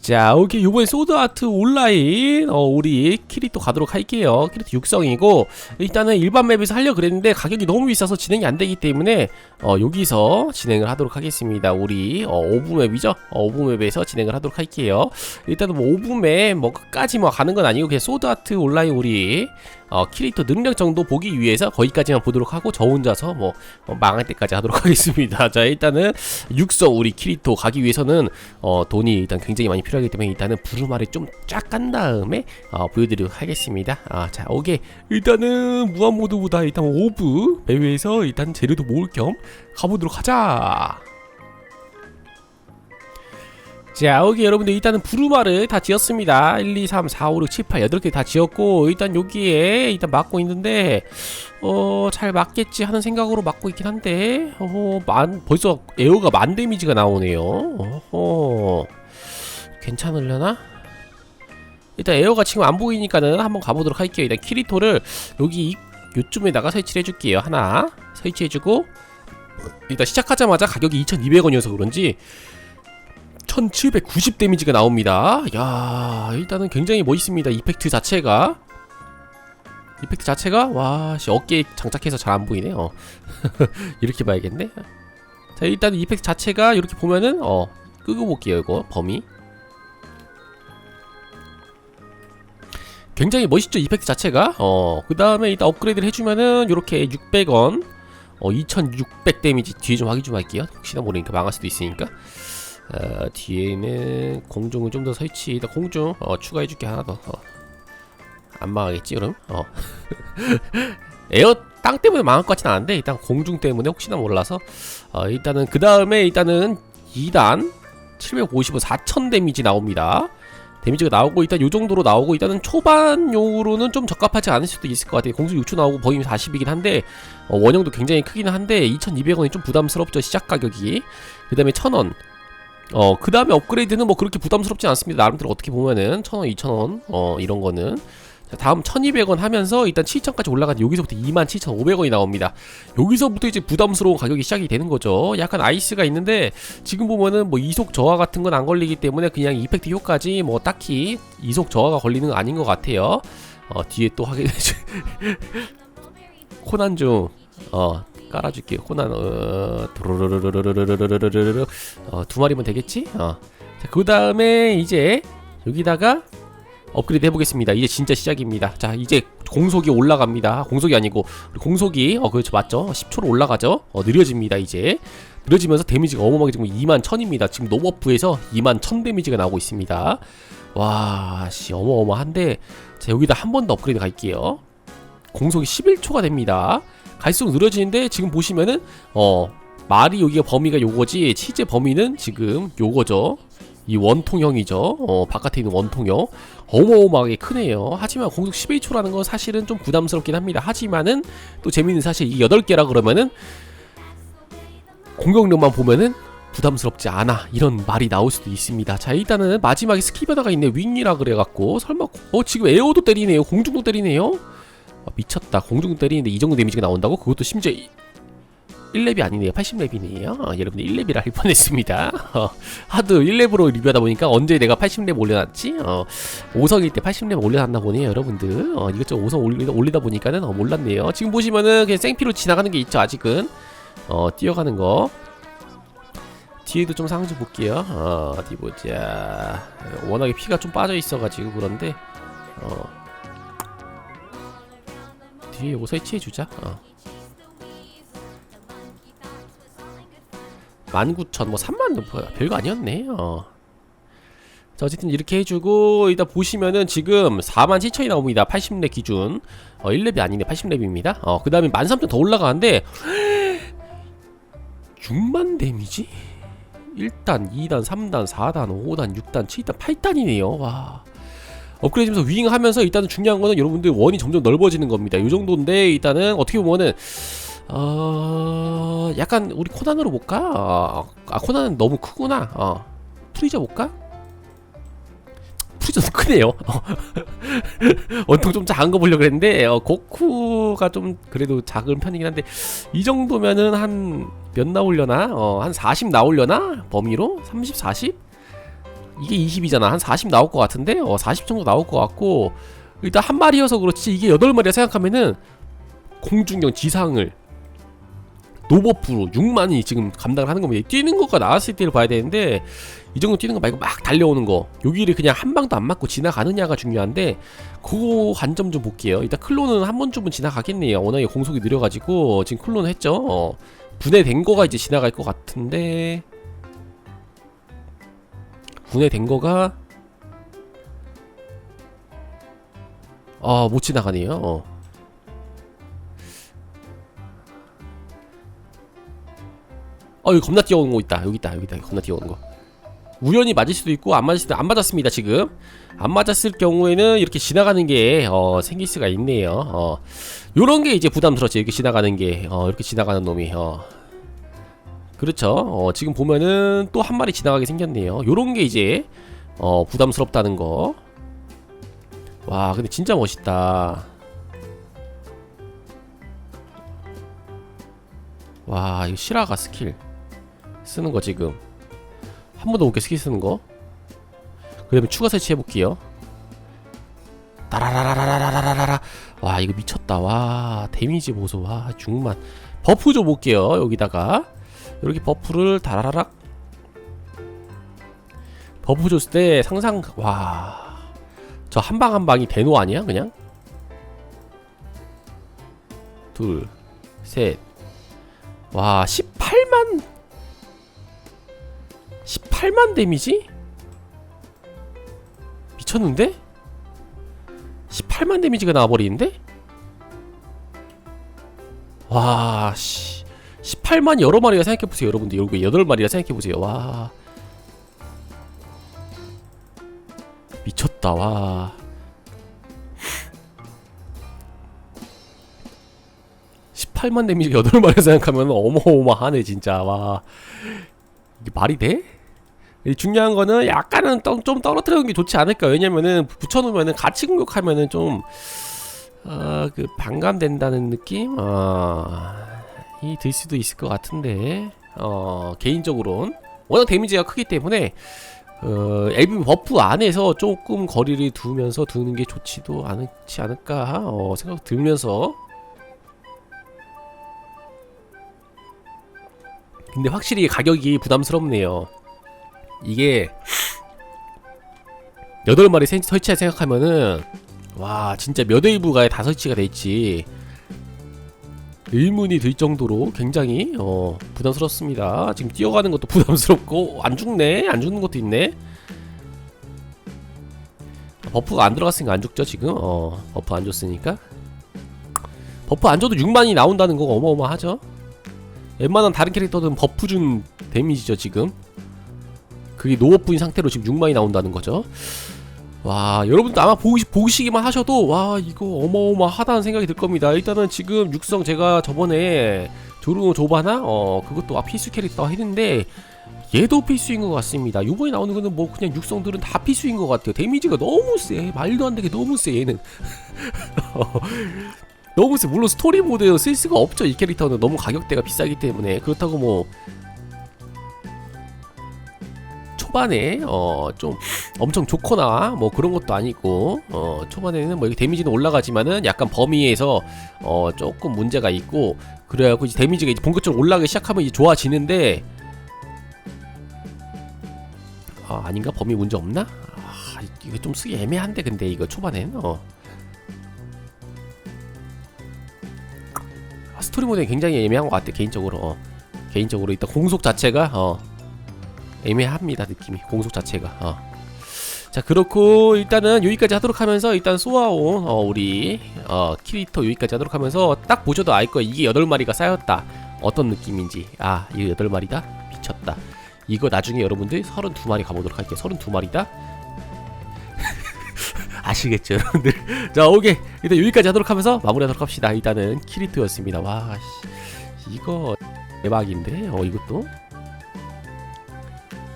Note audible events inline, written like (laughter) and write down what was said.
자, 오케이. 요번에 소드아트 온라인, 어, 우리 키리토 가도록 할게요. 키리토 육성이고, 일단은 일반 맵에서 하려고 그랬는데, 가격이 너무 비싸서 진행이 안 되기 때문에, 어, 여기서 진행을 하도록 하겠습니다. 우리, 어, 오브맵이죠? 어, 오브맵에서 진행을 하도록 할게요. 일단은 뭐, 오브맵, 뭐, 끝까지 뭐, 가는 건 아니고, 그냥 소드아트 온라인 우리, 어, 키리토 능력 정도 보기 위해서 거기까지만 보도록 하고, 저 혼자서 뭐, 어, 망할 때까지 하도록 (laughs) 하겠습니다. 자, 일단은, 육성 우리 키리토 가기 위해서는, 어, 돈이 일단 굉장히 많이 필요하기 때문에 일단은 부루마를 좀 쫙 깐 다음에 어, 보여드리도록 하겠습니다. 아, 자, 오케이. 일단은 무한 모드보다 일단 오브 배회에서 일단 재료도 모을 겸 가보도록 하자. 자, 오케이 여러분들 일단은 부루마를 다 지었습니다. 1, 2, 3, 4, 5, 6, 7, 8, 8개 다 지었고 일단 여기에 일단 막고 있는데 어, 잘 맞겠지 하는 생각으로 막고 있긴 한데 어, 만 벌써 에어가 만 데미지가 나오네요. 어허. 괜찮으려나? 일단 에어가 지금 안 보이니까는 한번 가보도록 할게요. 일단 키리토를 여기 이- 요쯤에다가 설치를 해줄게요. 하나 설치해주고 일단 시작하자마자 가격이 2,200원이어서 그런지 1,790 데미지가 나옵니다. 야 일단은 굉장히 멋있습니다. 이펙트 자체가 이펙트 자체가 와씨 어깨에 장착해서 잘 안 보이네. 어 (laughs) 이렇게 봐야겠네. 자 일단 이펙트 자체가 이렇게 보면은 어 끄고 볼게요 이거 범위 굉장히 멋있죠 이펙트 자체가 어그 다음에 일단 업그레이드를 해주면은 이렇게 600원 어 2600 데미지 뒤에 좀 확인 좀 할게요 혹시나 모르니까 망할 수도 있으니까 어, 뒤에는 공중을 좀더 설치 일단 공중 어 추가해줄게 하나 더안 망하겠지 그럼 어 (laughs) 에어 땅 때문에 망할 것 같진 않은데 일단 공중 때문에 혹시나 몰라서 어 일단은 그 다음에 일단은 2단 750은 4000 데미지 나옵니다. 데미지가 나오고 일단 요 정도로 나오고 일단은 초반용으로는 좀 적합하지 않을 수도 있을 것 같아요. 공수 6초 나오고 버임 40이긴 한데 어, 원형도 굉장히 크긴 한데 2,200원이 좀 부담스럽죠 시작 가격이. 그 다음에 1,000원. 어 그 다음에 업그레이드는 뭐 그렇게 부담스럽지 않습니다. 나름대로 어떻게 보면은 1,000원, 2,000원 어 이런 거는 자, 다음 1200원 하면서 일단 7000까지 올라가는 여기서부터 27500원이 나옵니다. 여기서부터 이제 부담스러운 가격이 시작이 되는 거죠. 약간 아이스가 있는데 지금 보면은 뭐 이속 저하 같은 건 안 걸리기 때문에 그냥 이펙트 효과지 뭐 딱히 이속 저하가 걸리는 건 아닌 것 같아요. 어, 뒤에 또 하게 되죠. (laughs) 코난 중 어, 깔아줄게요. 코난 어, 도로로로로로로로로로로로로 어, 두 마리면 되겠지? 어. 자, 그 다음에 이제 여기다가 업그레이드 해보겠습니다. 이제 진짜 시작입니다. 자, 이제 공속이 올라갑니다. 공속이 아니고 공속이 어 그렇죠 맞죠? 10초로 올라가죠. 어 느려집니다 이제 느려지면서 데미지가 어마어마하게 지금 2만 1000입니다. 지금 노버프에서 2만 1000 데미지가 나오고 있습니다. 와, 씨 어마어마한데 자 여기다 한 번 더 업그레이드 갈게요. 공속이 11초가 됩니다. 갈수록 느려지는데 지금 보시면은 어 말이 여기가 범위가 요거지 치즈 범위는 지금 요거죠. 이 원통형이죠. 어, 바깥에 있는 원통형. 어마어마하게 크네요. 하지만 공속 11초라는 건 사실은 좀 부담스럽긴 합니다. 하지만은 또 재밌는 사실 이 8개라 그러면은 공격력만 보면은 부담스럽지 않아 이런 말이 나올 수도 있습니다. 자 일단은 마지막에 변화가 있네 윙이라 그래갖고 설마 어 지금 에어도 때리네요 공중도 때리네요 아, 미쳤다. 공중 때리는데 이 정도 데미지가 나온다고? 그것도 심지어 1렙이 아니네요. 80렙이네요. 어, 여러분들 1렙이라 할 뻔했습니다. 어, 하도 1렙으로 리뷰하다 보니까 언제 내가 80렙 올려놨지? 어, 5성일 때 80렙 올려놨나 보네요 여러분들. 어, 이것저것 5성 올리다, 올리다 보니까는 어, 몰랐네요. 지금 보시면은 그냥 생피로 지나가는 게 있죠 아직은. 어 뛰어가는 거. 뒤에도 좀 상황 좀 볼게요. 어 어디 보자. 워낙에 피가 좀 빠져 있어가지고 그런데 어 뒤에 요거 설치해주자 어 19,000, 뭐 3만 뭐 별거 아니었네. 어. 자, 어쨌든 이렇게 해주고 일단 보시면은 지금 4만 7천이 나옵니다. 80렙 기준. 어, 1렙이 아니네. 80렙입니다. 어, 그 다음에 13,000 더 올라가는데 (gasps) 6만 데미지? 1단, 2단, 3단, 4단, 5단, 6단, 7단, 8단이네요. 와. 업그레이드면서 윙하면서 일단은 중요한 거는 여러분들 원이 점점 넓어지는 겁니다. 이 정도인데 일단은 어떻게 보면은 어 약간 우리 코난으로 볼까? 어, 아 코난은 너무 크구나. 어 프리저 볼까? 프리저도 크네요. (laughs) 어. 원통 좀 작은 거 보려고 했는데 어, 고쿠가 좀 그래도 작은 편이긴 한데 이 정도면은 한 몇 나오려나? 어 한 40 나오려나? 범위로 30, 40? 이게 20이잖아. 한 40 나올 것 같은데? 어, 40 정도 나올 것 같고. 일단 한 마리여서 그렇지 이게 8마리라 생각하면은 공중경 지상을 노버프로 6만이 지금 감당을 하는 겁니다. 뛰는 거가 나왔을 때를 봐야 되는데 이 정도 뛰는 거 말고 막 달려오는 거. 여기를 그냥 한 방도 안 맞고 지나가느냐가 중요한데 그 관점 좀 볼게요. 일단 클론은 한 번쯤은 지나가겠네요. 워낙에 공속이 느려가지고 지금 클론은 했죠. 어, 분해된 거가 이제 지나갈 것 같은데 분해된 거가 아 못 지나가네요. 어. 어 여기 겁나 뛰어오는 거 있다. 여기 있다. 여기 있다. 겁나 뛰어오는 거. 우연히 맞을 수도 있고 안 맞을 수도 안 맞았습니다 지금. 안 맞았을 경우에는 이렇게 지나가는 게 어, 생길 수가 있네요. 어, 요런 게 이제 부담스럽지 이렇게 지나가는 게. 어, 이렇게 지나가는 놈이. 어. 그렇죠 어, 지금 보면은 또 한 마리 지나가게 생겼네요 요런 게 이제 어, 부담스럽다는 거 와 근데 진짜 멋있다 와 이거 실화가 스킬 쓰는 거 지금 한 번도 못게 스킬 쓰는 거. 그 다음에 추가 설치 해볼게요. 따라라라라라라라라. 와, 이거 미쳤다. 와, 데미지 보소. 와, 중만. 버프 좀 볼게요. 여기다가. 이렇게 버프를 다라라락. 버프 줬을 때 상상, 와. 저 한 방 한 방이 대노 아니야? 그냥? 둘, 셋. 와, 18만 18만 데미지? 미쳤는데? 18만 데미지가 나와버리는데? 와, 씨. 18만 여러 마리가 생각해보세요, 여러분들. 여기 8마리라 생각해보세요. 와. 미쳤다, 와. 18만 데미지 8마리 생각하면 어마어마하네, 진짜. 와. 이게 말이 돼? 이 중요한 거는 약간은 떠, 좀 떨어뜨리는 게 좋지 않을까 왜냐면은 붙여놓으면은 같이 공격하면은 좀 아, 그 반감된다는 느낌? 아, 이 들 수도 있을 것 같은데 어, 개인적으로는 워낙 데미지가 크기 때문에 어, LB 버프 안에서 조금 거리를 두면서 두는 게 좋지도 않지 않을까 어, 생각 들면서 근데 확실히 가격이 부담스럽네요. 이게 8마리 생- 설치할 생각하면은 와 진짜 몇 웨이브가에 다 설치가 돼 있지 의문이 들 정도로 굉장히 어 부담스럽습니다. 지금 뛰어가는 것도 (laughs) 부담스럽고 안 죽네 안 죽는 것도 있네. 버프가 안 들어갔으니까 안 죽죠 지금. 어 버프 안 줬으니까. 버프 안 줘도 6만이 나온다는 거 어마어마하죠. 웬만한 다른 캐릭터들은 버프 준 데미지죠 지금. 그게 노업부인 상태로 지금 6만이 나온다는 거죠 와 여러분도 아마 보시, 보시기만 하셔도 와 이거 어마어마하다는 생각이 들 겁니다. 일단은 지금 육성 제가 저번에 조르노 조바나 어 그것도 아 필수 캐릭터 했는데 얘도 필수인 것 같습니다. 요번에 나오는 거는 뭐 그냥 육성들은 다 필수인 것 같아요. 데미지가 너무 세 말도 안 되게 너무 세 얘는. (laughs) 너무 세. 물론 스토리 모드에 쓸 수가 없죠 이 캐릭터는. 너무 가격대가 비싸기 때문에. 그렇다고 뭐 초반에 어 좀 엄청 좋거나 뭐 그런 것도 아니고 어 초반에는 뭐 데미지는 올라가지만은 약간 범위에서 어 조금 문제가 있고 그래갖고 이제 데미지가 이제 본격적으로 올라가기 시작하면 이제 좋아지는데 아 아닌가 범위 문제 없나? 아 이거 좀 쓰기 애매한데 근데 이거 초반엔 어 아, 스토리 모드는 굉장히 애매한 것 같아 개인적으로 어. 개인적으로 일단 공속 자체가 어 애매합니다 느낌이. 공속 자체가. 어. 자 그렇고 일단은 여기까지 하도록 하면서 일단 쏘아온 어, 우리 어, 키리터 여기까지 하도록 하면서 딱 보셔도 알 거야 이게 8마리가 쌓였다. 어떤 느낌인지. 아 이거 8마리다? 미쳤다. 이거 나중에 여러분들 32마리 가보도록 할게요. 32마리다? (laughs) 아시겠죠 여러분들? (laughs) 자 오케이. 일단 여기까지 하도록 하면서 마무리하도록 합시다. 일단은 키리토였습니다. 와 씨, 이거 대박인데? 어 이것도